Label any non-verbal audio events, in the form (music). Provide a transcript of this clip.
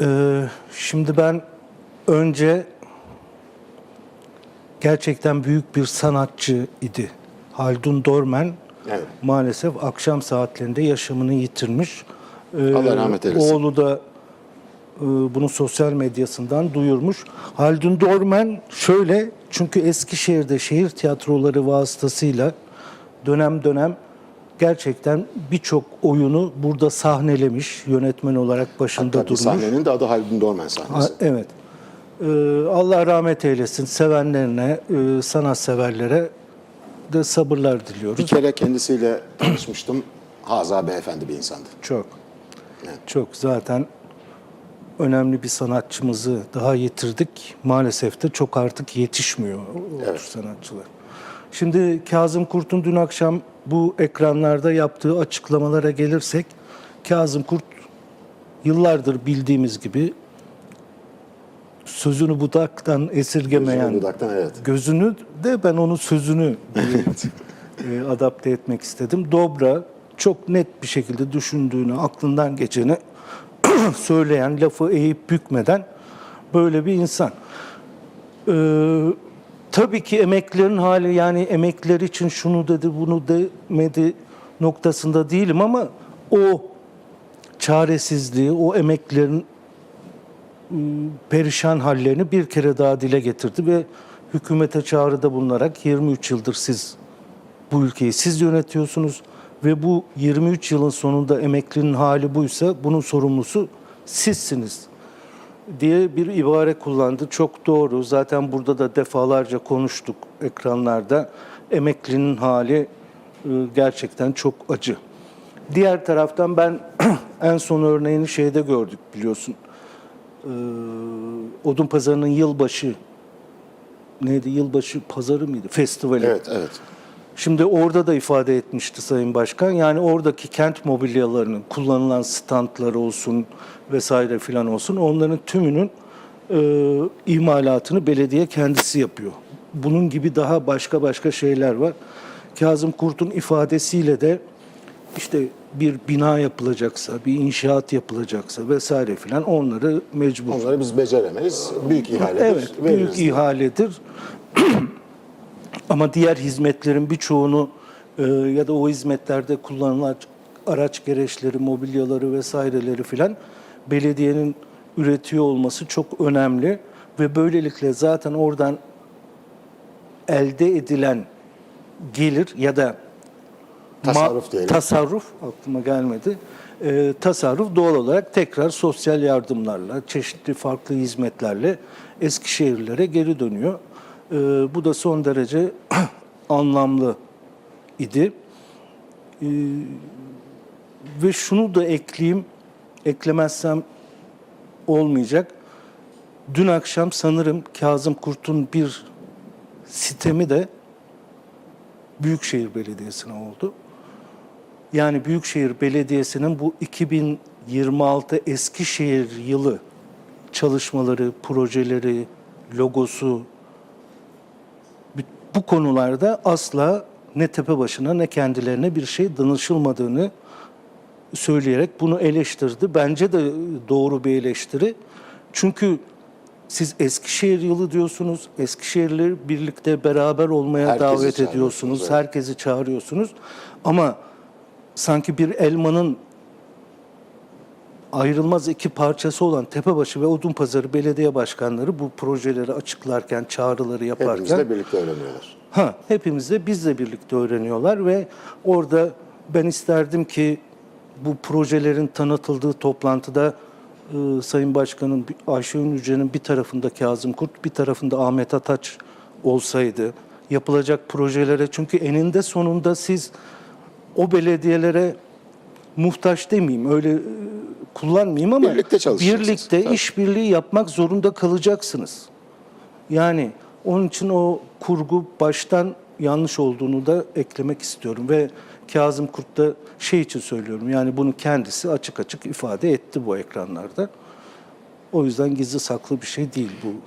Ee, şimdi ben önce gerçekten büyük bir sanatçı idi. Haldun Dormen Evet. maalesef akşam saatlerinde yaşamını yitirmiş. Ee, Allah rahmet eylesin. Oğlu da e, bunu sosyal medyasından duyurmuş. Haldun Dormen şöyle çünkü Eskişehir'de şehir tiyatroları vasıtasıyla dönem dönem gerçekten birçok oyunu burada sahnelemiş. Yönetmen olarak başında Hatta durmuş. sahnenin de adı Haldun Dorman Ha, sahnesi. evet. Ee, Allah rahmet eylesin. Sevenlerine, e, sanat severlere de sabırlar diliyoruz. Bir kere kendisiyle tanışmıştım. (clears throat) Haza beyefendi bir insandı. Çok. Evet. Çok zaten önemli bir sanatçımızı daha yitirdik. Maalesef de çok artık yetişmiyor o Evet. sanatçılar. Şimdi Kazım Kurt'un dün akşam bu ekranlarda yaptığı açıklamalara gelirsek Kazım Kurt yıllardır bildiğimiz gibi sözünü budaktan esirgemeyen Gözünü budaktan evet. gözünü de ben onun sözünü (laughs) e, adapte etmek istedim. Dobra çok net bir şekilde düşündüğünü, aklından geçeni (clears throat) söyleyen, lafı eğip bükmeden böyle bir insan. Ee, tabii ki emeklilerin hali yani emekliler için şunu dedi, bunu demedi noktasında değilim ama o çaresizliği, o emeklilerin perişan hallerini bir kere daha dile getirdi ve hükümete çağrıda bulunarak 23 yıldır siz bu ülkeyi siz yönetiyorsunuz ve bu 23 yılın sonunda emeklinin hali buysa bunun sorumlusu sizsiniz diye bir ibare kullandı. Çok doğru. Zaten burada da defalarca konuştuk ekranlarda. Emeklinin hali e, gerçekten çok acı. Diğer taraftan ben (clears throat) en son örneğini şeyde gördük biliyorsun. Ee, Odun Pazarı'nın yılbaşı neydi? Yılbaşı pazarı mıydı? Festivali. Evet, evet. Şimdi orada da ifade etmişti Sayın Başkan. Yani oradaki kent mobilyalarının kullanılan standları olsun vesaire filan olsun onların tümünün e, imalatını belediye kendisi yapıyor. Bunun gibi daha başka başka şeyler var. Kazım Kurt'un ifadesiyle de işte bir bina yapılacaksa, bir inşaat yapılacaksa vesaire filan onları mecbur Onları biz beceremeyiz. Büyük ihaledir. Evet, veririz. büyük ihaledir. (clears throat) Ama diğer hizmetlerin birçoğunu e, ya da o hizmetlerde kullanılan araç gereçleri, mobilyaları vesaireleri filan belediyenin üretiyor olması çok önemli ve böylelikle zaten oradan elde edilen gelir ya da Tasarruf diyelim. tasarruf aklıma gelmedi. Ee, tasarruf doğal olarak tekrar sosyal yardımlarla, çeşitli farklı hizmetlerle Eskişehirlere geri dönüyor. Ee, bu da son derece (clears throat) anlamlı idi. Ee, ve şunu da ekleyeyim, eklemezsem olmayacak. Dün akşam sanırım Kazım Kurt'un bir sitemi de Büyükşehir Belediyesi'ne oldu. Yani Büyükşehir Belediyesi'nin bu 2026 Eskişehir yılı çalışmaları, projeleri, logosu bu konularda asla ne tepe başına ne kendilerine bir şey danışılmadığını söyleyerek bunu eleştirdi. Bence de doğru bir eleştiri. Çünkü siz Eskişehir yılı diyorsunuz. Eskişehirleri birlikte beraber olmaya Herkesi davet ediyorsunuz. evet. Herkesi çağırıyorsunuz. Ama sanki bir elmanın ayrılmaz iki parçası olan Tepebaşı ve Odunpazarı belediye başkanları bu projeleri açıklarken, çağrıları yaparken Hepimizle birlikte öğreniyorlar. Ha, hepimiz de bizle birlikte öğreniyorlar ve orada ben isterdim ki bu projelerin tanıtıldığı toplantıda e, Sayın Başkan'ın Ayşe Ünlüce'nin bir tarafında Kazım Kurt, bir tarafında Ahmet Ataç olsaydı yapılacak projelere çünkü eninde sonunda siz o belediyelere muhtaç demeyeyim öyle e, kullanmayayım ama Birlikte birlikte Tabii. işbirliği yapmak zorunda kalacaksınız. Yani onun için o kurgu baştan yanlış olduğunu da eklemek istiyorum ve Kazım Kurt da şey için söylüyorum yani bunu kendisi açık açık ifade etti bu ekranlarda. O yüzden gizli saklı bir şey değil bu